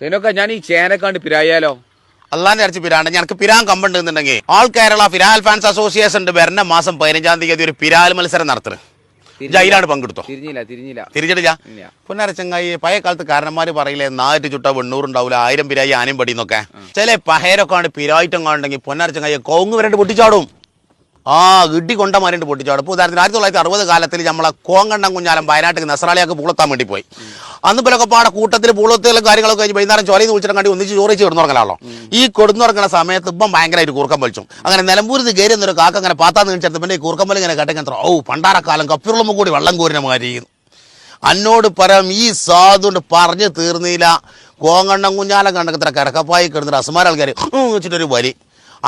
സൈനൊക്കെ ഞാൻ ഈ ചേനക്കാണ്ട് പിരായാലോ? അള്ളാന്റെ അരച്ച് പിരാണ്ട് ഞങ്ങൾക്ക് പിരാൻ കമ്പുണ്ട് എന്നുണ്ടെങ്കിൽ ആൾ കേരള ഫിരാൽ ഫാൻസ് അസോസിയേഷൻ ഉണ്ട് വരുന്ന മാസം പതിനഞ്ചാം തീയതി ഒരു പിരാൽ മത്സരം നടത്തുന്നത് ജയിലാണ് പങ്കെടുത്തോ? തിരിഞ്ഞില്ല തിരിഞ്ഞില്ല. തിരിച്ചടില്ല ഇല്ല. പുനരച്ചങ്ങായി പഴയ കാലത്ത് കാരണന്മാര് പറയില്ലേ നായിട്ട് ചുട്ട വെണ്ണൂറുണ്ടാവില്ല ആയിരം പിരായി ആനയും പടിന്നൊക്കെ ചില പഹേരൊക്കെ ആണ് പിരായിട്ടം കാണുണ്ടെങ്കിൽ പൊന്നരച്ചങ്ങായി കോങ്ങ് വരണ്ട് പൊട്ടിച്ചാടും. ആ ഇടി കൊണ്ടമാരുണ്ട് പൊട്ടിച്ചു. ഇപ്പോൾ ഉദാഹരണത്തിന് ആയിരത്തി തൊള്ളായിരത്തി അറുപത് കാലത്തിൽ നമ്മളെ കോങ്കണ്ടം കുഞ്ഞാലം വയനാട്ടിൽ നസ്രാളിയാക്ക് പൂളത്താൻ വേണ്ടി പോയി. അന്ന് പോലൊക്കെ പാടെ കൂട്ടത്തിൽ പൂളത്തിലും കാര്യങ്ങളൊക്കെ കഴിഞ്ഞ് വൈകുന്നേരം ചോലയിൽ വിളിച്ചിട്ട് കണ്ടി ഒന്നിച്ച് ചോറിച്ച് കിടന്നുറങ്ങലാണല്ലോ. ഈ കൊടുന്നുറങ്ങുന്ന സമയത്ത് ഇപ്പം ഭയങ്കരമായിട്ട് കൂർക്കം വലിച്ചു. അങ്ങനെ നിലമ്പൂരിൽ കയറി എന്നൊരു കാക്ക അങ്ങനെ പാത്താന്ന് കാണിച്ചത് പിന്നെ ഈ കൂർക്കമ്പൽ ഇങ്ങനെ കെട്ടിങ്ങനെ ഓ പണ്ടാറക്കാലം കപ്പിറുള്ളുമ്പോൾ കൂടി വെള്ളം കോരിനെ അന്നോട് പരം ഈ സാധുണ്ട് പറഞ്ഞു തീർന്നില്ല. കോങ്ങണ്ണം കുഞ്ഞാലം കണ്ടത്ര കിടക്കപ്പായി കിടന്നിട്ട് അസുമാരാൾക്കാർ വെച്ചിട്ടൊരു വലി.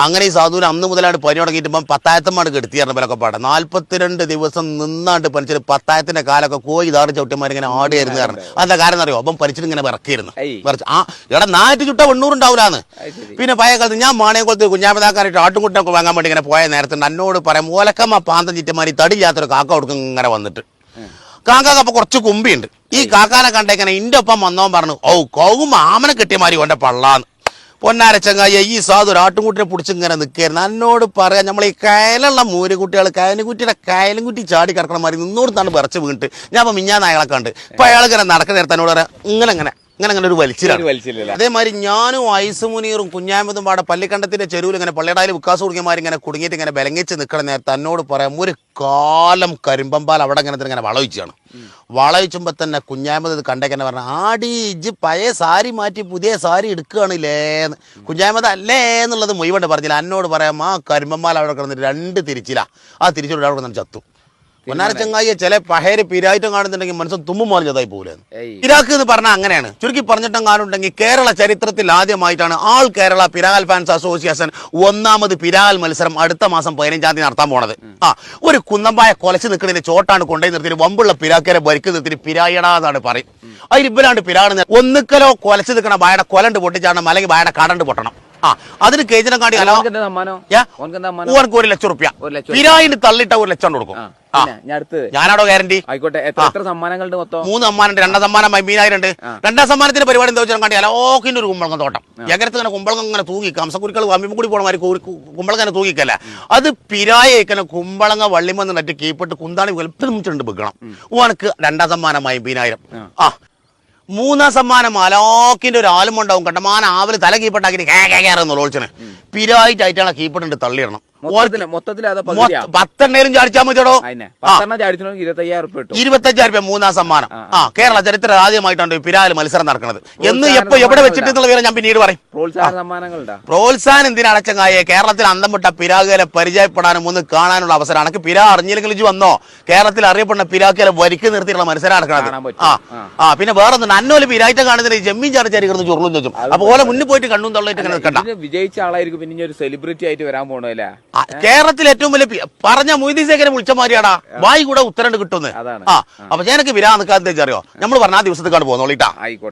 അങ്ങനെ ഈ സാധുവിന് അന്ന് മുതലാണ് പനി തുടങ്ങിയിട്ടുമ്പം ഇപ്പം പത്തായത്തമ്മാട് കെടുത്തിയായിരുന്നു ഇവരൊക്കെ പാടെ നാല്പത്തിരണ്ട് ദിവസം നിന്നാണ്ട് പനിച്ചിട്ട് പത്തായത്തിന്റെ കാലൊക്കെ കോയി ഇതാറ് ചവിട്ടിമാരിങ്ങനെ ആടിയായിരുന്നു കാരണം അതെന്താ കാരണം അറിയോ അപ്പം പനിച്ചിട്ട് ഇങ്ങനെ വിറക്കിയിരുന്നു. വിറച്ച് ആ എടാ നാറ്റ് ചുട്ട വെണ്ണൂറുണ്ടാവില്ലാന്ന് ഉണ്ടാവൂലാന്ന്. പിന്നെ പഴയ കാലത്ത് ഞാൻ മാണയംകുളത്ത് കുഞ്ഞാമതാക്കാനായിട്ട് ആട്ടുംകുട്ടൊക്കെ വാങ്ങാൻ വേണ്ടി ഇങ്ങനെ പോയ നേരത്തെ എന്നോട് പറയാം ഓലക്കമ്മ പാന്തം ചിറ്റമാരി തടിയില്ലാത്തൊരു കാക്ക കൊടുക്കും ഇങ്ങനെ വന്നിട്ട്. കാക്കാക്ക് അപ്പൊ കുറച്ച് കുമ്പിയുണ്ട്. ഈ കാക്കാനെ കണ്ടേക്കനെ ഇന്റെ ഒപ്പം വന്നവൻ പറഞ്ഞു ഓ കൗകും ആമനെ കിട്ടിയ മാതിരി ഓന്റെ പള്ളാന്ന്. പൊന്നാരച്ചങ്ങായി ഈ സാധു ഒരു ആട്ടുംകുട്ടിനെ പിടിച്ച് ഇങ്ങനെ നിൽക്കായിരുന്നു എന്നോട് പറയാം നമ്മൾ ഈ കയലുള്ള മൂരുകുട്ടികൾ കയനുകുട്ടിയുടെ കയലും കുട്ടി ചാടി കിടക്കണ മാതിരി തന്നെ വിറച്ച് വീണിട്ട്. ഞാൻ അപ്പം മിഞ്ഞാന്ന് അയാളെ കണ്ട്. ഇപ്പൊ അയാൾ ഇങ്ങനെ നടക്കുന്ന നേരത്തെ എന്നോട് പറയാം ഇങ്ങനെ ഇങ്ങനെ. ഇങ്ങനെ അങ്ങനെ ഒരു വലിച്ചിലാണ് അതേമാതിരി ഞാനും ഐസ് മുനീറും കുഞ്ഞാമതും പാടെ പള്ളിക്കണ്ടത്തിന്റെ ചെരുവിൽ ഇങ്ങനെ പള്ളിയടായാലും വിക്കാസ് കുടുങ്ങിയമാർ ഇങ്ങനെ കുടുങ്ങിയിട്ട് ഇങ്ങനെ ബലങ്ങിച്ച് നിൽക്കണ നേരത്തെ തന്നോട് പറയാം ഒരു കാലം കരിമ്പമ്പാൽ അവിടെ ഇങ്ങനെ ഇങ്ങനെ വളവിച്ചാണ് വളവിച്ചുമ്പോൾ തന്നെ കുഞ്ഞാമത് ഇത് കണ്ടേക്കന്നെ പറഞ്ഞു ആടി ഇജ് പഴയ സാരി മാറ്റി പുതിയ സാരി എടുക്കുകയാണില്ലേന്ന് കുഞ്ഞാമത് അല്ലേ? എന്നുള്ളത് മൊയ്വണ്ട് പറഞ്ഞില്ല. എന്നോട് പറയാം ആ കരിമ്പമ്പാൽ അവിടെ കിടന്നിട്ട് രണ്ട് തിരിച്ചില്ല ആ തിരിച്ചോട് അവിടെ കിടന്നിട്ട് ചത്തു. പൊന്നാരച്ചങ്ങായിയെ ചില പഹേര് പിരായിട്ടും കാണുന്നുണ്ടെങ്കിൽ മനസ്സും തുമ്മും മറിഞ്ഞതായി പോലെ ഇരാക്ക് എന്ന് പറഞ്ഞാൽ അങ്ങനെയാണ്. ചുരുക്കി പറഞ്ഞിട്ടും കാണുണ്ടെങ്കിൽ കേരള ചരിത്രത്തിൽ ആദ്യമായിട്ടാണ് ആൾ കേരള പിരാൽ ഫാൻസ് അസോസിയേഷൻ ഒന്നാമത് പിരാൽ മത്സരം അടുത്ത മാസം പതിനഞ്ചാം തീയതി നടത്താൻ പോണത്. ആ ഒരു കുന്നമ്പായ കൊലച്ച് നിൽക്കുന്നതിന് ചോട്ടാണ് കൊണ്ടുപോയി നിർത്തി വമ്പുള്ള പിരാക്കരെ ഭരിക്ക് നിർത്തി പിരായടാന്നാണ് പറയും. അതിൽ ഇവരാണ്ട് പിരാടുന്നത് ഒന്നുക്കലോ കൊലച്ച് നിൽക്കണ ബായുടെ കൊലണ്ട് പൊട്ടിച്ചാണ് അല്ലെങ്കിൽ ബായുടെ കടണ്ട് പൊട്ടണം. ആ അതിന് കേജിനെ കാട്ടി അലോ ഓനക്ക് ഒരു ലക്ഷം റുപ്യ. പിരായിന് തള്ളിട്ട ഒരു ലക്ഷം കൊടുക്കും. ഞാനാടോ ഗ്യാരണ്ടി ആയിക്കോട്ടെ എത്ര സമ്മാനങ്ങളുണ്ട് മൊത്തം? മൂന്ന് സമ്മാനം രണ്ടാം സമ്മാനം മീനായിരം ഉണ്ട് രണ്ടാം സമ്മാനത്തിന്റെ പരിപാടി എന്താ വെച്ചാൽ കണ്ടി അലോക്കിന്റെ ഒരു കുമ്പളങ്ങ തോട്ടം. എകരത്ത് ഇങ്ങനെ കുമ്പളങ്ങ ഇങ്ങനെ തൂങ്ങി കംസക്കുരുക്കൾ അമ്മിയും കൂടി പോണ മാതിരി കൂരി- കു- കുമ്പളങ്ങ ഇങ്ങനെ തൂങ്ങിക്കല്ല. അത് പിരായിക്കനെ കുമ്പളങ്ങ വള്ളിമന്ന് നട്ട് കീപ്പിട്ട് കുന്താണി വലുപ്പം മുച്ചിട്ടുണ്ട് വെക്കണം ഓനക്ക് രണ്ടാം സമ്മാനം അമ്പതിനായിരം ആ. മൂന്നാം സമ്മാനം അലോക്കിന്റെ ഒരു ആലുമുണ്ടാവും. കണ്ടമാന ആവൽ തല കീപ്പട്ടാക്കി കേ കേ കയറുന്നു പിരായിട്ടായിട്ടാണ് കീപ്പട്ടുണ്ട് തള്ളിയിടണം. പത്തെണ്ണേലും ചാടിച്ചാൽ ഉറുപ്പ് ഇരുപത്തഞ്ചായിരം രൂപ മൂന്നാം സമ്മാനം. ആ, കേരള ചരിത്രം ആദ്യമായിട്ടാണ് പിരാൽ മത്സരം നടക്കുന്നത്. എന്ന് എപ്പോ എവിടെ വെച്ചിട്ട് എന്നുള്ള വിവരം ഞാൻ പിന്നീട് പറയും. പ്രോത്സാഹന സമ്മാനങ്ങളുണ്ടാ? പ്രോത്സാഹനം എന്തിനാ അടച്ചങ്ങായെ? കേരളത്തിൽ അന്തം വിട്ട പിരാകുകളെ പരിചയപ്പെടാനും ഒന്ന് കാണാനുള്ള അവസരമാണ്. പിരാ അറിഞ്ഞില്ലെങ്കിൽ വന്നോ? കേരളത്തിൽ അറിയപ്പെടുന്ന പിരാക്കുകളെ വരിക്ക് നിർത്തിയിട്ടുള്ള മത്സരം നടക്കുന്നത്. ആ പിന്നെ വേറെ ഒന്നും അന്നോൽ പിരായിട്ട് കാണുന്നതിന് ജമ്മീൻ ചാടിച്ചാരി കിടന്ന് ചോദിച്ചു അപ്പൊ ഓലെ മുന്നിൽ പോയിട്ട് കണ്ണും തള്ളിയിട്ട് നിൽക്കണ്ട. വിജയിച്ച ആളായിരിക്കും പിന്നെ ഒരു സെലിബ്രിറ്റി ആയിട്ട് വരാൻ പോണല്ലേ ആ, കേരളത്തിൽ ഏറ്റവും വലിയ പറഞ്ഞ മൊയ്തീൻ ശേഖരൻ വിളിച്ച മാതിരിയാടാ. വായി കൂടെ ഉത്തരണ്ട് കിട്ടുന്നത് അതാണ്. ആ അപ്പൊ ഞാനൊക്കെ വിരാ നിൽക്കാതെ അറിയോ? നമ്മൾ പറഞ്ഞ ആ ദിവസത്തേക്കാണ് പോകുന്നോളിട്ടാ ആയിക്കോട്ടെ.